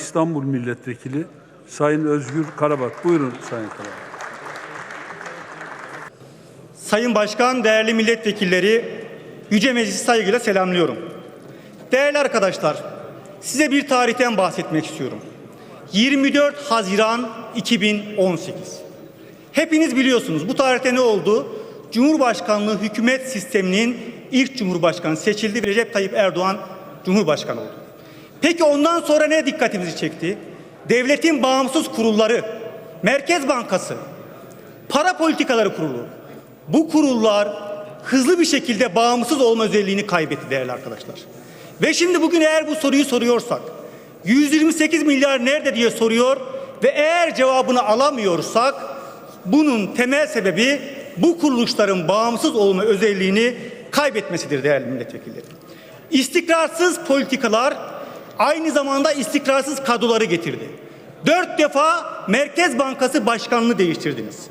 İstanbul Milletvekili Sayın Özgür Karabak. Buyurun Sayın Karabak. Sayın Başkan, değerli milletvekilleri, Yüce Meclisi saygıyla selamlıyorum. Değerli arkadaşlar, size bir tarihten bahsetmek istiyorum. 24 Haziran 2018. Hepiniz biliyorsunuz bu tarihte ne oldu? Cumhurbaşkanlığı hükümet sisteminin ilk cumhurbaşkanı seçildi. Recep Tayyip Erdoğan Cumhurbaşkanı oldu. Peki ondan sonra ne dikkatimizi çekti? Devletin bağımsız kurulları, Merkez Bankası, Para Politikaları Kurulu. Bu kurullar hızlı bir şekilde bağımsız olma özelliğini kaybetti değerli arkadaşlar. Ve şimdi bugün eğer bu soruyu soruyorsak 128 milyar nerede diye soruyor ve eğer cevabını alamıyorsak bunun temel sebebi bu kuruluşların bağımsız olma özelliğini kaybetmesidir değerli milletvekilleri. İstikrarsız politikalar aynı zamanda istikrarsız kadroları getirdi. Dört defa Merkez Bankası Başkanlığı değiştirdiniz.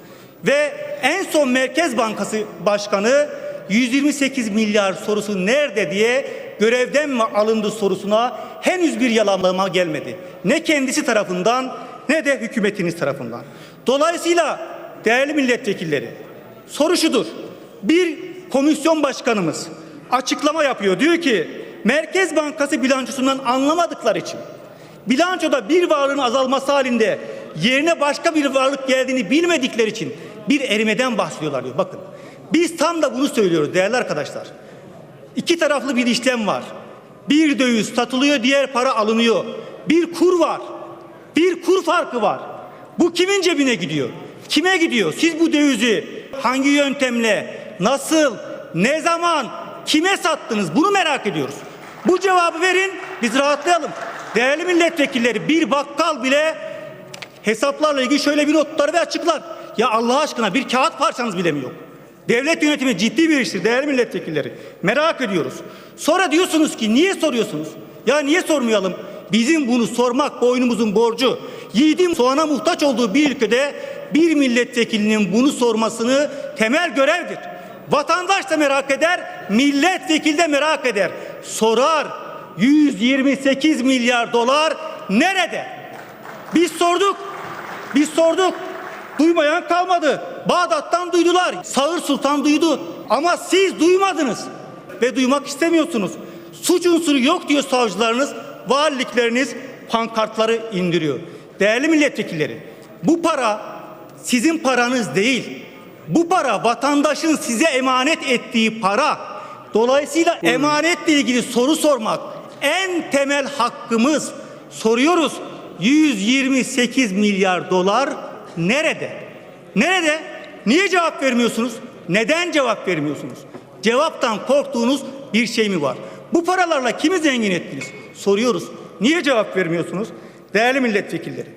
Ve en son Merkez Bankası Başkanı 128 milyar sorusu nerede diye görevden mi alındı sorusuna henüz bir yalanlama gelmedi. Ne kendisi tarafından ne de hükümetiniz tarafından. Dolayısıyla değerli milletvekilleri soru şudur. Bir komisyon başkanımız açıklama yapıyor. Diyor ki Merkez Bankası bilançosundan anlamadıkları için bilançoda bir varlığın azalması halinde yerine başka bir varlık geldiğini bilmedikleri için bir erimeden bahsediyorlar diyor. Bakın biz tam da bunu söylüyoruz değerli arkadaşlar. İki taraflı bir işlem var. Bir döviz satılıyor, diğer para alınıyor. Bir kur var. Bir kur farkı var. Bu kimin cebine gidiyor? Kime gidiyor? Siz bu dövizi hangi yöntemle, nasıl, ne zaman, kime sattınız? Bunu merak ediyoruz. Bu cevabı verin, biz rahatlayalım. Değerli milletvekilleri bir bakkal bile hesaplarla ilgili şöyle bir notları ve açıklar. Ya Allah aşkına bir kağıt parçanız bile mi yok? Devlet yönetimi ciddi bir iştir değerli milletvekilleri. Merak ediyoruz. Sonra diyorsunuz ki niye soruyorsunuz? Ya niye sormayalım? Bizim bunu sormak boynumuzun borcu. Yiğidin soğana muhtaç olduğu bir ülkede bir milletvekilinin bunu sormasını temel görevdir. Vatandaş da merak eder, milletvekili de merak eder. Sorar 128 milyar dolar nerede? Biz sorduk. Biz sorduk. Duymayan kalmadı. Bağdat'tan duydular. Sağır Sultan duydu. Ama siz duymadınız. Ve duymak istemiyorsunuz. Suç unsuru yok diyor savcılarınız. Valilikleriniz pankartları indiriyor. Değerli milletvekilleri, bu para sizin paranız değil. Bu para vatandaşın size emanet ettiği para. Dolayısıyla emanetle ilgili soru sormak en temel hakkımız. Soruyoruz. 128 milyar dolar nerede? Nerede? Niye cevap vermiyorsunuz? Neden cevap vermiyorsunuz? Cevaptan korktuğunuz bir şey mi var? Bu paralarla kimi zengin ettiniz? Soruyoruz. Niye cevap vermiyorsunuz? Değerli milletvekilleri.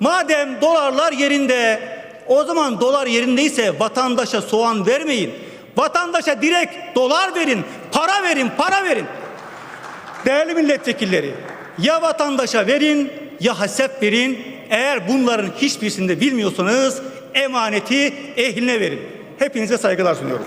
Madem dolarlar yerinde, o zaman dolar yerindeyse vatandaşa soğan vermeyin. Vatandaşa direkt dolar verin, para verin, para verin. Değerli milletvekilleri, ya vatandaşa verin ya hasep verin. Eğer bunların hiçbirisini de bilmiyorsanız emaneti ehline verin. Hepinize saygılar sunuyorum.